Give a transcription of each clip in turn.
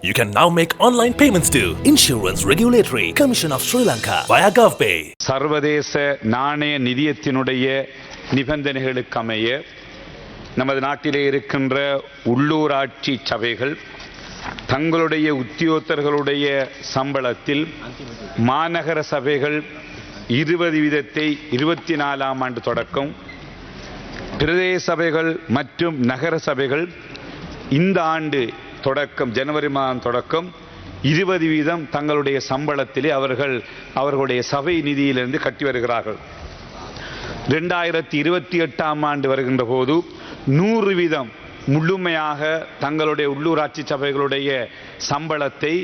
You can now make online payments to Insurance Regulatory Commission of Sri Lanka via GovPay. சர்வதேச நாணய நிதியத்தினுடைய நிபந்தனைகளுக்கமைய நமது நாட்டிலே இருக்கின்ற உள்ளூராட்சி சபைகள் தங்களுடைய உத்தியோகத்தர்களுடைய சம்பளத்தில் மாநகர சபைகள் இருபது வீதத்தை இருபத்தி நாலாம் ஆண்டு தொடக்கம் பிரதேச சபைகள் மற்றும் நகர சபைகள் இந்த ஆண்டு தொடக்கம் ஜனவரி மாதம் தொடக்கம் இருபது வீதம் தங்களுடைய சம்பளத்திலே அவர்கள் அவர்களுடைய சபை நிதியிலிருந்து கட்டி வருகிறார்கள். ரெண்டாயிரத்தி இருபத்தி எட்டாம் ஆண்டு வருகின்ற போது நூறு வீதம் முழுமையாக தங்களுடைய உள்ளூராட்சி சபைகளுடைய சம்பளத்தை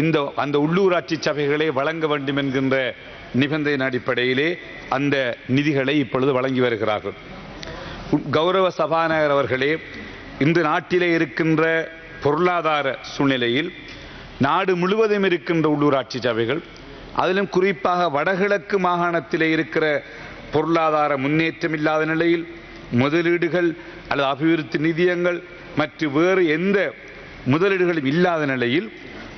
இந்த அந்த உள்ளூராட்சி சபைகளே வழங்க வேண்டும் என்கின்ற நிபந்தனையின் அடிப்படையிலே அந்த நிதிகளை இப்பொழுது வழங்கி வருகிறார்கள். கௌரவ சபாநாயகர் அவர்களே இந்த நாட்டிலே இருக்கின்ற பொருளாதார சூழ்நிலையில் நாடு முழுவதும் இருக்கின்ற உள்ளூராட்சி சபைகள் அதிலும் குறிப்பாக வடகிழக்கு மாகாணத்திலே இருக்கிற பொருளாதார முன்னேற்றம் இல்லாத நிலையில் முதலீடுகள் அல்லது அபிவிருத்தி நிதியங்கள் மற்றும் வேறு எந்த முதலீடுகளும் இல்லாத நிலையில்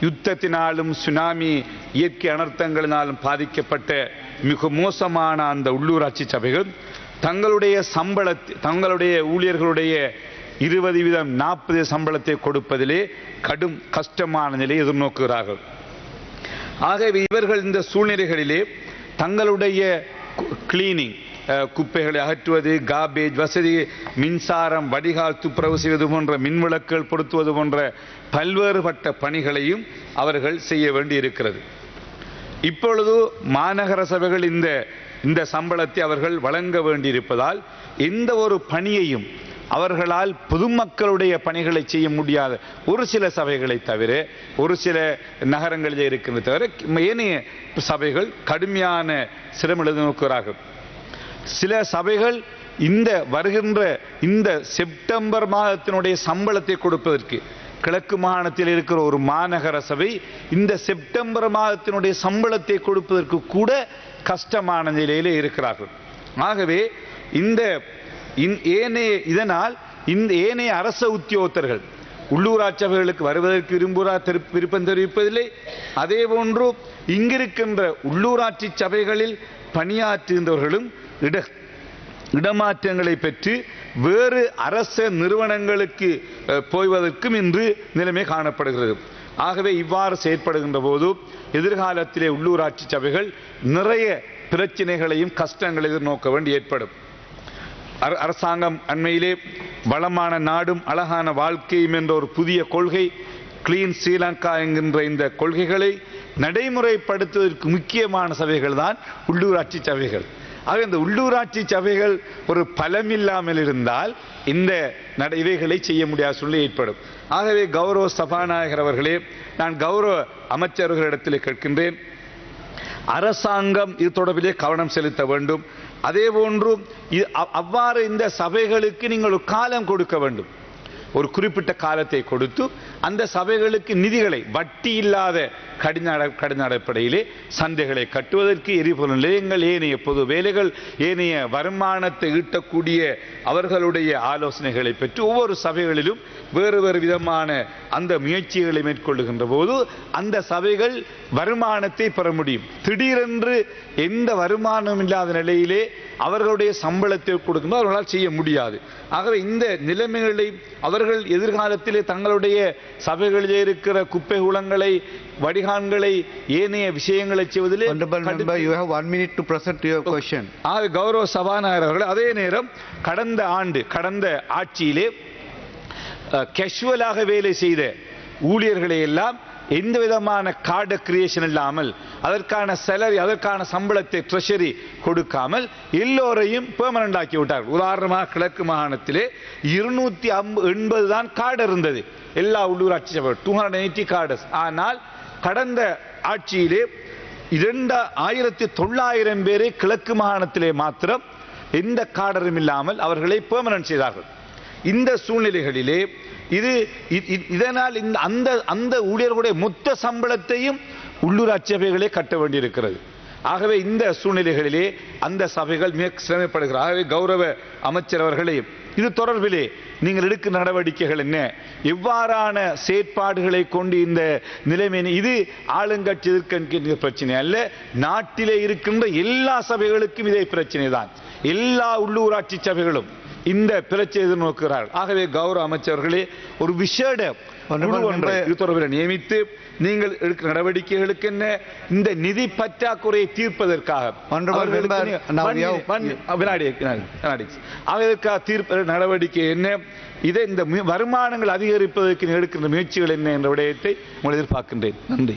யுத்தத்தினாலும் சுனாமி இயற்கை அனர்த்தங்களினாலும் பாதிக்கப்பட்ட மிக மோசமான அந்த உள்ளூராட்சி சபைகள் தங்களுடைய சம்பளத்தை தங்களுடைய ஊழியர்களுடைய இருபது வீதம் நாற்பது சம்பளத்தை கொடுப்பதிலே கடும் கஷ்டமான நிலையை எதிர்நோக்குகிறார்கள். ஆகவே இவர்கள் இந்த சூழ்நிலைகளிலே தங்களுடைய கிளீனிங் குப்பைகளை அகற்றுவது காபேஜ் வசதி மின்சாரம் வடிகால் துப்புரவு செய்வது போன்ற மின்விளக்குகள் பொருத்துவது போன்ற பல்வேறுபட்ட பணிகளையும் அவர்கள் செய்ய வேண்டி இருக்கிறது இப்பொழுது மாநகர சபைகள் இந்த இந்த சம்பளத்தை அவர்கள் வழங்க வேண்டியிருப்பதால் எந்த ஒரு பணியையும் அவர்களால் பொதுமக்களுடைய பணிகளை செய்ய முடியாத ஒரு சில சபைகளை தவிர ஒரு சில நகரங்களிலே இருக்கின்ற தவிர ஏனைய சபைகள் கடுமையான சிரமம் எழுதினோக்கிறார்கள் சில சபைகள் இந்த வருகின்ற இந்த செப்டம்பர் மாதத்தினுடைய சம்பளத்தை கொடுப்பதற்கு கிழக்கு மாகாணத்தில் இருக்கிற ஒரு மாநகர சபை இந்த செப்டம்பர் மாதத்தினுடைய சம்பளத்தை கொடுப்பதற்கு கூட கஷ்டமான நிலையிலே இருக்கிறார்கள். ஆகவே இந்த ஏனைய இதனால் இந்த ஏனைய அரச உத்தியோகத்தர்கள் உள்ளூராட்சபைகளுக்கு வருவதற்கு விரும்புகிறா விருப்பம் தெரிவிப்பதில்லை. அதே போன்று இங்கிருக்கின்ற உள்ளூராட்சி சபைகளில் பணியாற்றுகின்றவர்களும் இட இடமாற்றங்களை பெற்று வேறு அரச நிறுவனங்களுக்கு போய்வதற்கும் இன்று நிலைமை காணப்படுகிறது. ஆகவே இவ்வாறு செயற்படுகின்ற போது எதிர்காலத்திலே உள்ளூராட்சி சபைகள் நிறைய பிரச்சனைகளையும் கஷ்டங்களையும் எதிர்நோக்க வேண்டி ஏற்படும். அரசாங்கம் அண்மையிலே வளமான நாடும் அழகான வாழ்க்கையும் என்ற ஒரு புதிய கொள்கை கிளீன் ஸ்ரீலங்கா என்கின்ற இந்த கொள்கைகளை நடைமுறைப்படுத்துவதற்கு முக்கியமான சபைகள் தான் உள்ளூராட்சி சபைகள். ஆக இந்த உள்ளூராட்சி சபைகள் ஒரு பலமில்லாமல் இருந்தால் இந்த நட இவைகளை செய்ய முடியாத சூழ்நிலை ஏற்படும். ஆகவே கௌரவ சபாநாயகர் அவர்களே நான் கௌரவ அமைச்சர்களிடத்தில் கேட்கின்றேன். அரசாங்கம் இது தொடர்பிலே கவனம் செலுத்த வேண்டும். அதே போன்று அவ்வாறு இந்த சபைகளுக்கு நீங்கள் காலம் கொடுக்க வேண்டும். ஒரு குறிப்பிட்ட காலத்தை கொடுத்து அந்த சபைகளுக்கு நிதிகளை வட்டி இல்லாத கடின கடின அடிப்படையிலே சந்தைகளை கட்டுவதற்கு எரிபொருள் நிலையங்கள் ஏனைய பொது வேலைகள் ஏனைய வருமானத்தை ஈட்டக்கூடிய அவர்களுடைய ஆலோசனைகளை பெற்று ஒவ்வொரு சபைகளிலும் வேறு வேறு விதமான அந்த முயற்சிகளை மேற்கொள்ளுகின்ற போது அந்த சபைகள் வருமானத்தை பெற முடியும். திடீரென்று எந்த வருமானம் இல்லாத நிலையிலே அவர்களுடைய சம்பளத்தை கொடுக்கும்போது அவர்களால் செய்ய முடியாது. ஆகவே இந்த நிலைமைகளை அவர்கள் எதிர்காலத்திலே தங்களுடைய சபைகளிலே இருக்கிற குப்பை குளங்களை வடிகான்களை ஏனைய விஷயங்களை செய்வதிலே. ஆக கௌரவ சபாநாயகர் அவர்கள் அதே நேரம் கடந்த ஆண்டு கடந்த ஆட்சியிலே கேஷுவலாக வேலை செய்த ஊழியர்களை எல்லாம் எந்த விதமான கார்டு கிரியேஷன் இல்லாமல் அதற்கான salary அதற்கான சம்பளத்தை ட்ரெஷரி கொடுக்காமல் எல்லோரையும் பெர்மனண்ட் ஆக்கி விட்டார்கள் உதாரணமாக கிழக்கு மாகாணத்திலே இருநூத்தி எண்பது தான் கார்டு இருந்தது. எல்லா உள்ளூராட்சி சபை டூ ஹண்ட்ரட் எயிட்டி கார்டஸ் ஆனால் கடந்த ஆட்சியிலே இரண்டு ஆயிரத்தி தொள்ளாயிரம் பேரை கிழக்கு மாகாணத்திலே மாத்திரம் எந்த காடரும் இல்லாமல் அவர்களை பெர்மனன்ட் செய்தார்கள். இந்த சூழ்நிலைகளிலே இது இதனால் இந்த அந்த அந்த ஊழியர்களுடைய மொத்த சம்பளத்தையும் உள்ளூராட்சி சபைகளே கட்ட வேண்டியிருக்கிறது. ஆகவே இந்த சூழ்நிலைகளிலே அந்த சபைகள் மிக சிரமப்படுகிறார். ஆகவே கௌரவ அமைச்சர் அவர்களே இது தொடர்பிலே நீங்கள் எடுக்கும் நடவடிக்கைகள் என்ன? எவ்வாறான செயற்பாடுகளை கொண்டு இந்த நிலைமை இது ஆளுங்கட்சி இருக்கின்ற பிரச்சனை அல்ல நாட்டிலே இருக்கின்ற எல்லா சபைகளுக்கும் இதே பிரச்சனை தான் எல்லா உள்ளூராட்சி சபைகளும் இந்த பிரச்சனை எதிர்நோக்குகிறார்கள் ஆகவே கௌரவ அமைச்சர்களே ஒரு விசேட ஒன்றை தொடர்பில் நியமித்து நீங்கள் எடுக்கும் நடவடிக்கைகளுக்கு என்ன? இந்த நிதி பற்றாக்குறையை தீர்ப்பதற்காக. அவர்களுக்காக தீர்ப்ப நடவடிக்கை என்ன? இதை இந்த வருமானங்கள் அதிகரிப்பதற்கு எடுக்கின்ற முயற்சிகள் என்ன என்ற விடயத்தை உங்களை எதிர்பார்க்கின்றேன். நன்றி.